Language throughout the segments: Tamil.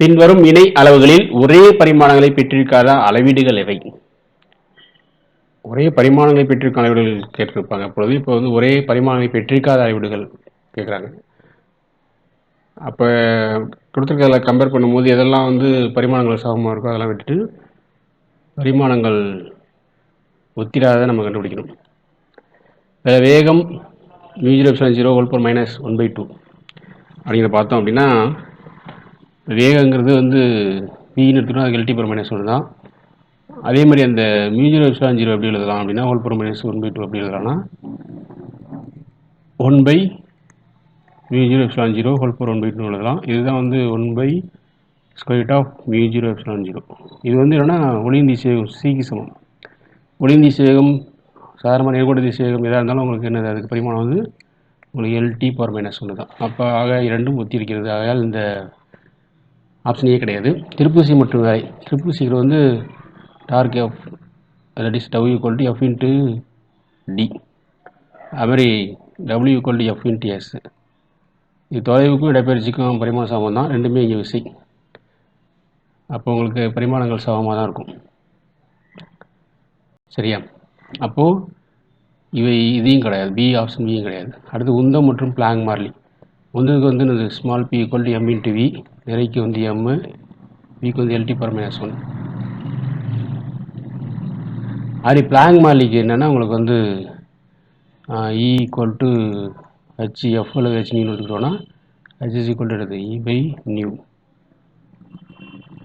பின்வரும் இணை அளவுகளில் ஒரே பரிமாணங்களை பெற்றிருக்காத? அளவீடுகள் எவை? ஒரே பரிமாணங்களை பெற்றிருக்க அளவீடுகள் கேட்டிருப்பாங்க. பொழுது இப்போ வந்து ஒரே பரிமாணங்களை பெற்றிருக்காத அளவீடுகள் கேட்குறாங்க. அப்போ கொடுத்துருக்கல கம்பேர் பண்ணும்போது எதெல்லாம் வந்து பரிமாணங்கள் சமமாக இருக்கோ அதெல்லாம் விட்டுட்டு பரிமாணங்கள் ஒத்திராத நம்ம கண்டுபிடிக்கணும். வேற வேகம் zero zero one four minus one by two அப்படிங்கிறத பார்த்தோம் அப்படின்னா வேகங்கிறது வந்து வின்னு எடுத்துட்டோம் அதுக்கு எல்டி பவர் மைனஸ் ஒன்று தான். அதே மாதிரி அந்த மியூஜிரோ விஷயம் ஜீரோ எப்படி எழுதலாம் அப்படின்னா whole power minus one by two எப்படி எழுதலாம்னா one by mu zero epsilon zero whole power one by two எழுதலாம். இதுதான் வந்து one by square of mu zero epsilon zero இது வந்து என்னென்னா ஒளியின் சேகம் சிக்கு சமம். ஒளியின் சேகம் சாதாரண நேர்கோட்டு திசையகம் எதாக இருந்தாலும் உங்களுக்கு என்னது? அதுக்கு பரிமாணம் வந்து உங்களுக்கு எல்டி பவர் மைனஸ் ஒன்று தான். அப்போ ஆக இரண்டும் ஒத்தி இருக்கிறது ஆகையால் இந்த ஆப்ஷன் கிடையாது. திருப்பூசி மற்றும் வேலை திருப்பூசிகள் வந்து dark F that is double equal to F into D அது மாதிரி W equal to F into S இது தொலைவுக்கும் இடப்பெயர்ச்சிக்கும் பரிமாண சமம் தான். ரெண்டுமே இங்கே விசை அப்போ உங்களுக்கு பரிமாணங்கள் சமமாக தான் இருக்கும். சரியா? அப்போது இவை இதையும் கிடையாது. பி ஆப்ஷன் பியும் கிடையாது. அடுத்து உந்தம் மற்றும் பிளாங் மார்லி ஒன்றுக்கு வந்து இந்த small p equal to m into v நிறைக்கு வந்து எம் விக்கு வந்து எல்டி பர் மைனஸ் ஒன் அது பிளாங் மாலிக்கு என்னென்னா உங்களுக்கு வந்து E equal to H F அல்லது ஹெச் நியூன்னு எடுத்துக்கிட்டோன்னா ஹெச் இஸ் ஈக்குவல் டு எடுத்து இ e பை நியூ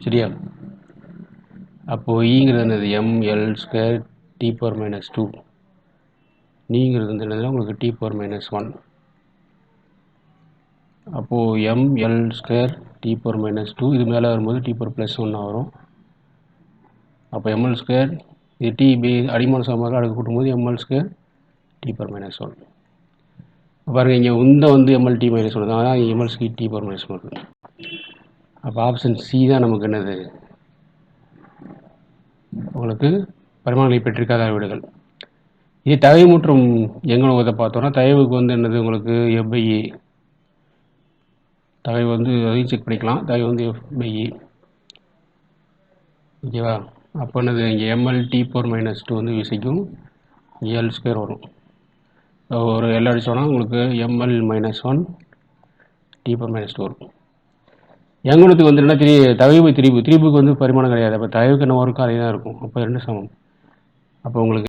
சரியா? அப்போது ஈங்கிறது e என்னது? M L square T power minus two நீங்கிறது வந்து என்னதுன்னா உங்களுக்கு டி பவர் மைனஸ் ஒன் அப்போது M L square T power minus two இது மேலே வரும்போது டி பவர் ப்ளஸ் ஒன்று வரும். அப்போ எம்எல் ஸ்கொயர் இது டி பி அடிமான சமமாக அடுக்கு கூட்டும்போது ML square T power minus one பாருங்கள் இங்கே உந்த வந்து எம்எல் டி மைனஸ் ஒன்று தான் அதான் எம்எல் ஸ்கி டி பவர் மைனஸ் ஒன்று அப்போ ஆப்ஷன் சி தான் நமக்கு என்னது? உங்களுக்கு பரிமாணங்களை பெற்றிருக்காத அளவீடுகள் இது தகவு மற்றும் எங்கனத்தை பார்த்தோன்னா தயவுக்கு வந்து என்னது உங்களுக்கு எஃப் தகவு வந்து அதையும் செக் பண்ணிக்கலாம். தகவு வந்து எஃப் பை ஏ ஓகேவா அப்போ என்னது? இங்கே ML T power minus two வந்து விசைக்கும். எல் ஸ்கொயர் வரும். ஒரு எல் அடிச்சோன்னா உங்களுக்கு ML minus one T power minus two வரும். எங்கனத்துக்கு வந்து என்ன திரி தகைவு திரிபு. திரிபுக்கு வந்து பரிமாணம் கிடையாது. அப்போ தகைவுக்கு என்ன ஒர்க்கும் அதே தான் இருக்கும். அப்போ ரெண்டு சமம். அப்போ உங்களுக்கு